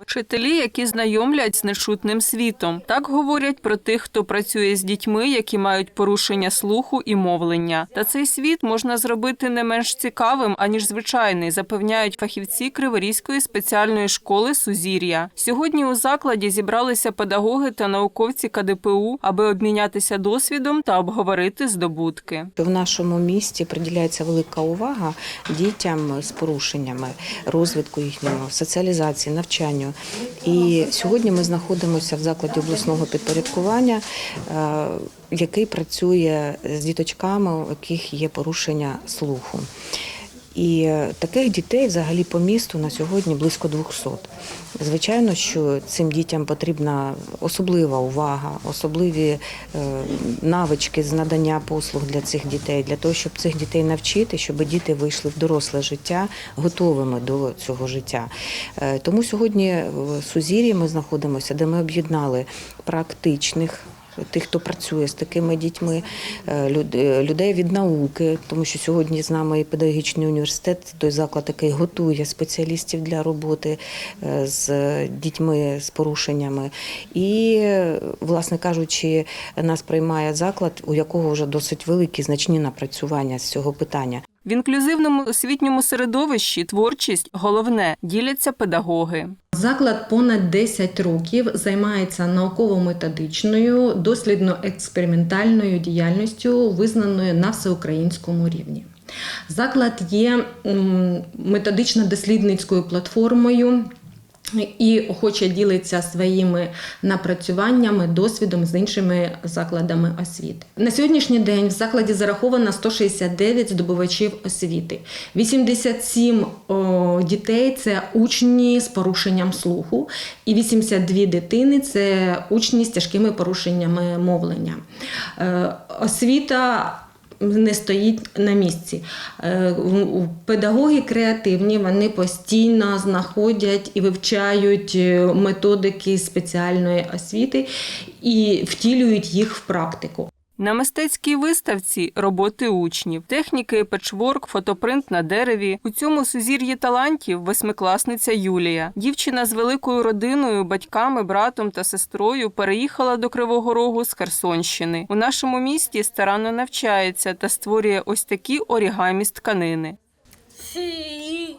Вчителі, які знайомлять з нечутним світом, так говорять про тих, хто працює з дітьми, які мають порушення слуху і мовлення. Та цей світ можна зробити не менш цікавим аніж звичайний, запевняють фахівці Криворізької спеціальної школи Сузір'я. Сьогодні у закладі зібралися педагоги та науковці КДПУ, аби обмінятися досвідом та обговорити здобутки. В нашому місті приділяється велика увага дітям з порушеннями розвитку їхнього, соціалізації, навчанню. І сьогодні ми знаходимося в закладі обласного підпорядкування, е, який працює з діточками, у яких є порушення слуху. І таких дітей взагалі по місту на сьогодні близько 200. Звичайно, що цим дітям потрібна особлива увага, особливі е, навички з надання послуг для цих дітей, для того, щоб цих дітей навчити, щоб діти вийшли в доросле життя готовими до цього життя. Е, Тому сьогодні в Сузір'ї ми знаходимося, де ми об'єднали практичних тих, хто працює з такими дітьми, е, е, людей від науки, тому що сьогодні з нами і педагогічний університет, той заклад, який готує спеціалістів для роботи е, з дітьми з порушеннями. І, власне кажучи, нас приймає заклад, у якого вже досить великі значні напрацювання з цього питання. В інклюзивному освітньому середовищі творчість головне діляться педагоги. Заклад понад 10 років займається науково-методичною, дослідно-експериментальною діяльністю, визнаною на всеукраїнському рівні. Заклад є методично-дослідницькою платформою. І охоче ділиться своїми напрацюваннями, досвідом з іншими закладами освіти. На сьогоднішній день в закладі зараховано 169 здобувачів освіти. 87 о, дітей це учні з порушенням слуху, і 82 дитини це учні з тяжкими порушеннями мовлення. Е, освіта не стоїть на місці. Е, Педагоги креативні, вони постійно знаходять і вивчають е, методики спеціальної освіти і втілюють їх в практику. На мистецькій виставці роботи учнів, техніки, печворк, фотопринт на дереві. У цьому сузір'ї талантів восьмикласниця Юлія. Дівчина з великою родиною, батьками, братом та сестрою переїхала до Кривого Рогу з Херсонщини. У нашому місті старанно навчається та створює ось такі орігамі з тканини. Сії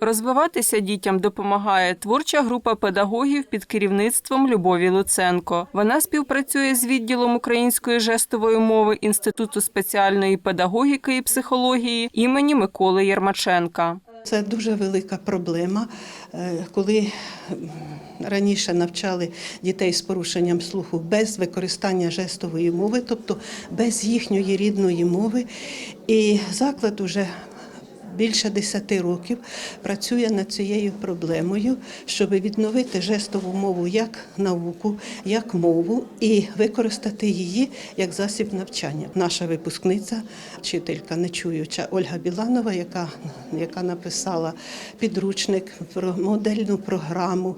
Розвиватися дітям допомагає творча група педагогів під керівництвом Любові Луценко. Вона співпрацює з відділом української жестової мови Інституту спеціальної педагогіки і психології імені Миколи Єрмаченка. Це дуже велика проблема, е, коли раніше навчали дітей з порушенням слуху без використання жестової мови, тобто без їхньої рідної мови. І заклад уже більше 10 років працює над цією проблемою, щоб відновити жестову мову як науку, як мову і використати її як засіб навчання. Наша випускниця, вчителька нечуюча Ольга Біланова, яка, яка написала підручник про модельну програму,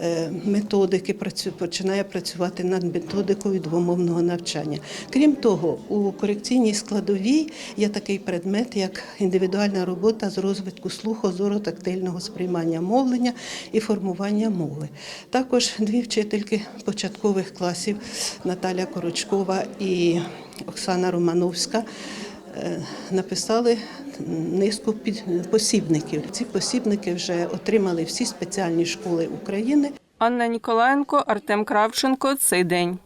е, методики, починає працювати над методикою двомовного навчання. Крім того, у корекційній складовій є такий предмет, як індивідуальна робота з розвитку слуху, зору, тактильного сприймання мовлення і формування мови. Також дві вчительки початкових класів Наталя Корочкова і Оксана Романовська е, написали низку посібників. Ці посібники вже отримали всі спеціальні школи України. Анна Ніколаєнко, Артем Кравченко. Цей день.